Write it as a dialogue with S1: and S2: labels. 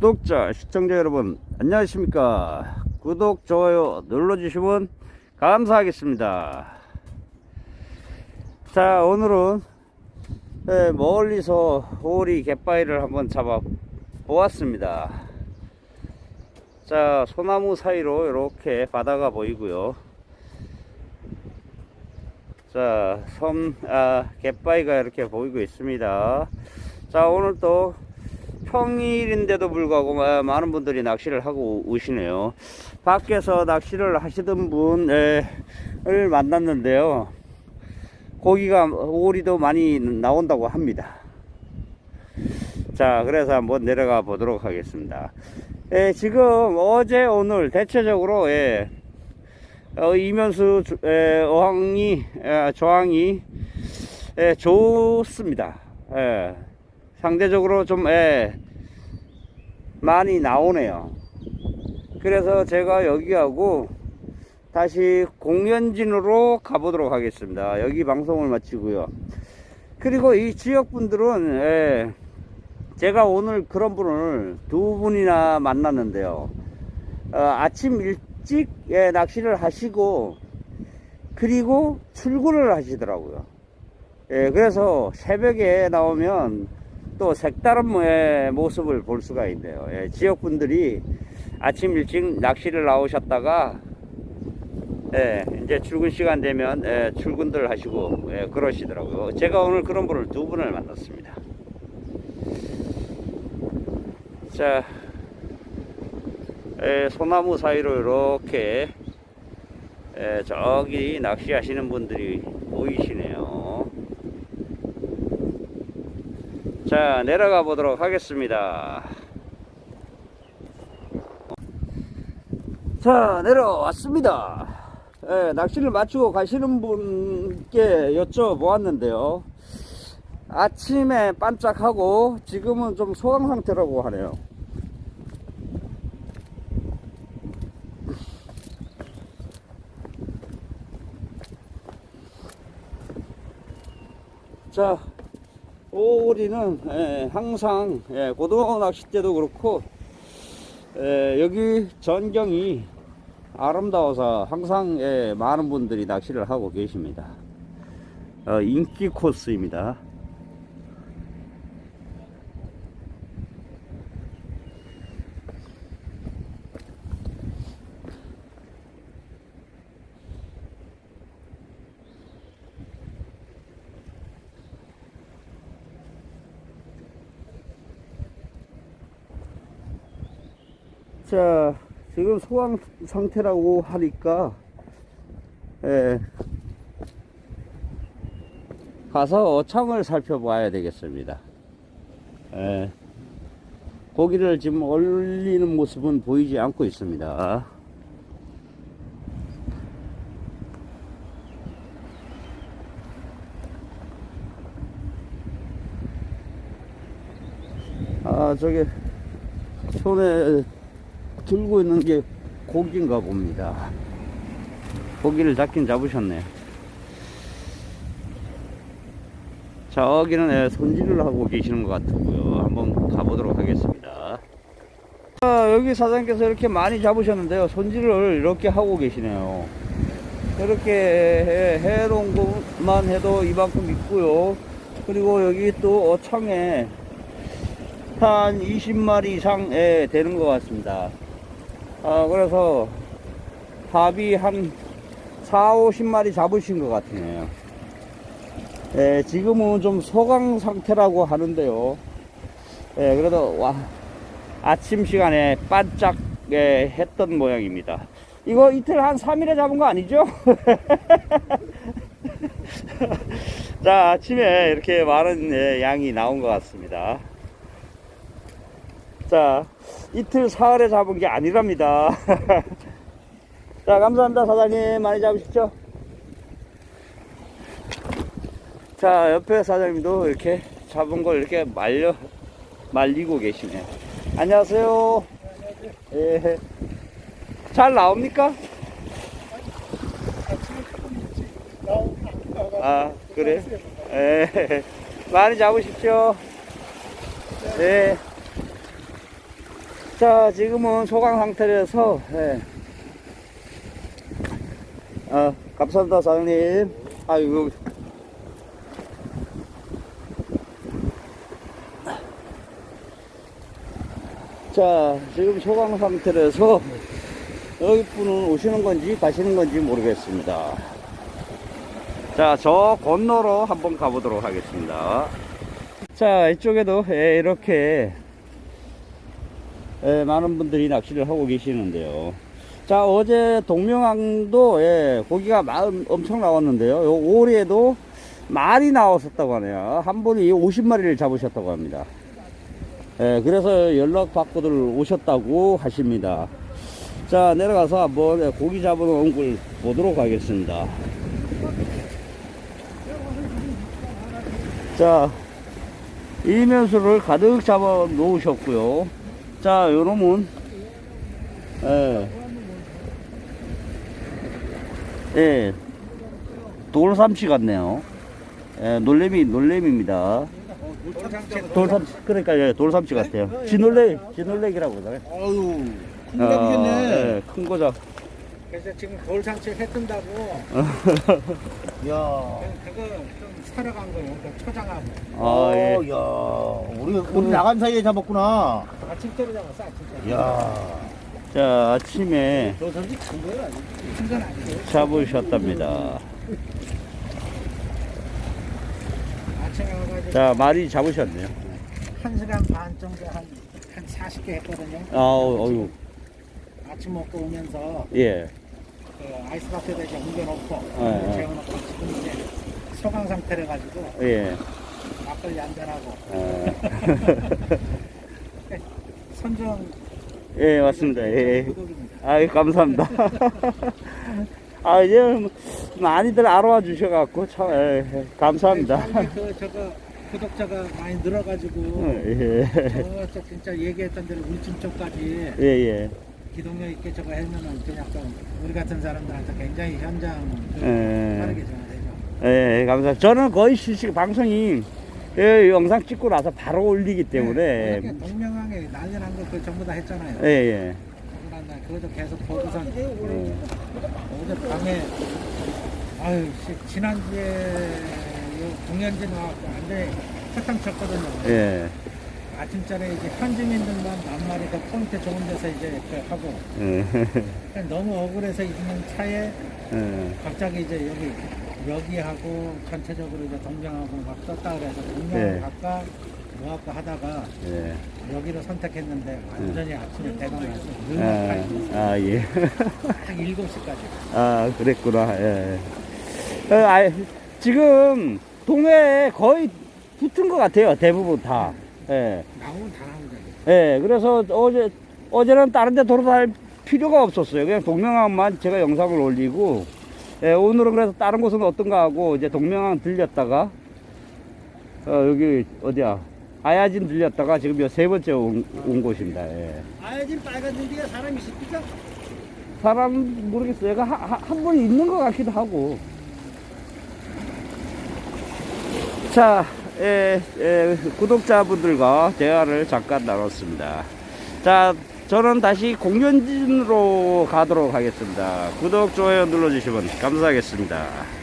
S1: 구독자, 시청자 여러분, 안녕하십니까. 구독, 좋아요 눌러주시면 감사하겠습니다. 자, 오늘은 예, 멀리서 오리 갯바위를 한번 잡아 보았습니다. 자, 소나무 사이로 이렇게 바다가 보이고요. 자, 섬, 아, 갯바위가 이렇게 보이고 있습니다. 자, 오늘 또 평일인데도 불구하고 마- 많은 분들이 낚시를 하고 오시네요. 밖에서 낚시를 하시던 분을 만났는데요. 고기가 오리도 많이 나온다고 합니다. 자, 그래서 한번 내려가 보도록 하겠습니다. 예, 지금 어제 오늘 대체적으로 예, 어, 이면수 조- 에, 어항이 에, 조항이 에, 좋습니다. 예, 상대적으로 좀 예, 많이 나오네요. 그래서 제가 여기하고 다시 공연진으로 가보도록 하겠습니다. 여기 방송을 마치고요. 그리고 이 지역 분들은 예, 제가 오늘 그런 분을 두 분이나 만났는데요. 어, 아침 일찍 예, 낚시를 하시고 그리고 출근을 하시더라고요. 예, 그래서 새벽에 나오면 또 색다른 모- 모습을 볼 수가 있네요. 예, 지역 분들이 아침 일찍 낚시를 나오셨다가 예, 이제 출근 시간 되면 예, 출근들 하시고 예, 그러시더라고요. 제가 오늘 그런 분을 두 분을 만났습니다. 자, 예, 소나무 사이로 이렇게 예, 저기 낚시하시는 분들이 보이시네요. 자, 내려가 보도록 하겠습니다. 자, 내려왔습니다. 예, 낚시를 마치고 가시는 분께 여쭤보았는데요. 아침에 반짝하고 지금은 좀 소강 상태라고 하네요. 자, 오리는 예, 항상 예, 고등어 낚싯대도 그렇고 예, 여기 전경이 아름다워서 항상 예, 많은 분들이 낚시를 하고 계십니다. 어, 인기 코스입니다. 자, 지금 소강 상태라고 하니까, 예, 가서 어창을 살펴봐야 되겠습니다. 예, 고기를 지금 올리는 모습은 보이지 않고 있습니다. 아, 저기, 손에 들고 있는 게 고기인가 봅니다. 고기를 잡긴 잡으셨네. 저기는 예, 손질을 하고 계시는 것 같고요. 한번 가보도록 하겠습니다. 아, 여기 사장님께서 이렇게 많이 잡으셨는데요. 손질을 이렇게 하고 계시네요. 이렇게 해, 해놓은 것만 해도 이만큼 있고요. 그리고 여기 또 어창에 한 20마리 이상 예, 되는 것 같습니다. 아, 그래서 합이 한 4, 50마리 잡으신 것 같네요. 예, 지금은 좀 소강 상태라고 하는데요. 예, 그래도 와, 아침 시간에 반짝 예, 했던 모양입니다. 이거 이틀 한 3일에 잡은 거 아니죠? 자, 아침에 이렇게 많은 예, 양이 나온 것 같습니다. 자, 이틀 사흘에 잡은 게 아니랍니다. 자, 감사합니다, 사장님. 많이 잡으십시오. 자, 옆에 사장님도 이렇게 잡은 걸 이렇게 말려, 말리고 계시네. 안녕하세요. 예. 잘 나옵니까? 아, 그래? 예. 많이 잡으십시오. 네. 자, 지금은 소강 상태라서, 예. 아, 감사합니다, 사장님. 아이고. 자, 지금 소강 상태라서, 여기 분은 오시는 건지 가시는 건지 모르겠습니다. 자, 저 건너로 한번 가보도록 하겠습니다. 자, 이쪽에도 예, 이렇게 예, 많은 분들이 낚시를 하고 계시는데요. 자, 어제 동명항도 예, 고기가 마- 엄청 나왔는데요. 요 올해도 말이 나왔었다고 하네요. 한 분이 50마리를 잡으셨다고 합니다. 예, 그래서 연락 받고들 오셨다고 하십니다. 자, 내려가서 한번 예, 고기 잡으러 온 걸 보도록 하겠습니다. 자, 이면수를 가득 잡아 놓으셨고요. 자, 요 놈은, 예. 예. 돌삼치 같네요. 예, 놀래미, 놀래미입니다. 돌삼치, 그러니까, 예, 돌삼치 같아요. 진놀래, 진놀래기라고 그러잖아요.
S2: 아유, 큰
S1: 아,
S2: 잡이겠네.
S1: 예, 큰 거죠.
S3: 그래서 지금 돌상체 했던다고
S2: 야,
S3: 그거 좀 사러 간 거예요. 그 초장하고
S1: 아, 예.
S2: 어, 야, 우리 우리 나간 사이에 잡았구나.
S3: 아침대로 잡았어. 아침대.
S2: 야,
S1: 자, 아침에
S3: 돌상체 큰 거야. 큰건 아니고
S1: 잡으셨답니다.
S3: 아침에 와가지고
S1: 자, 많이 잡으셨네요.
S3: 한 시간 반 정도 한, 한 40개 했거든요.
S1: 아우, 어유
S3: 아침 먹고 오면서
S1: 예.
S3: 그 아이스박스에다 이제 옮겨놓고
S1: 예, 예.
S3: 재워놓고 지금 이제 소강 상태래 가지고
S1: 예.
S3: 막걸리 한잔하고
S1: 어. 예, 맞습니다. 예.
S3: 구독입니다.
S1: 아이, 감사합니다. 아, 이제 많이들 알아와 주셔갖고, 참, 예, 예, 감사합니다.
S3: 그 저거 구독자가 많이 늘어가지고
S1: 예,
S3: 저쪽 진짜 얘기했던 대로 울진 쪽까지
S1: 예, 예.
S3: 기동력 있게 저거 하면은 그냥 좀 우리 같은 사람들한테 굉장히 현장 그
S1: 예.
S3: 빠르게 전화 되죠.
S1: 예, 감사합니다. 저는 거의 실시간 방송이 예, 영상 찍고 나서 바로 올리기 때문에,
S3: 이렇게 동명항에 난리 난 거그 전부 다 했잖아요.
S1: 예, 예.
S3: 그것도 계속 보고선
S1: 예.
S3: 어제 밤에 아유 씨, 지난주에 요 공연진 와갖고 완전히 사탕 쳤거든요.
S1: 예.
S3: 아침자리에 이제 현지민들만 만 마리 그 포인트 좋은 데서 이제 그 하고
S1: 예.
S3: 너무 억울해서 있는 차에
S1: 예.
S3: 갑자기 이제 여기 여기하고 전체적으로 이제 동명하고 막 떴다 그래서 동명
S1: 네.
S3: 갈까 뭐 할까 하다가
S1: 예.
S3: 여기로 선택했는데 완전히 아침에 대박 났어.
S1: 아, 아, 예.
S3: 딱 7시까지.
S1: 아, 그랬구나. 예. 어, 아, 지금 동해에 거의 붙은 것 같아요. 대부분 다. 예.
S3: 나오면 다 나오잖아.
S1: 예. 그래서 어제, 어제는 다른 데 돌아다닐 필요가 없었어요. 그냥 동명항만 제가 영상을 올리고, 예, 오늘은 그래서 다른 곳은 어떤가 하고, 이제 동명항 들렸다가, 어, 여기, 어디야. 아야진 들렸다가 지금 세 번째 온, 온 곳입니다. 예.
S3: 아야진 빨간 줄기가 사람이 있죠?
S1: 사람 모르겠어요. 얘가 한, 분이 있는 것 같기도 하고. 자, 예, 예, 구독자분들과 대화를 잠깐 나눴습니다. 자, 저는 다시 공연진으로 가도록 하겠습니다. 구독, 좋아요 눌러주시면 감사하겠습니다.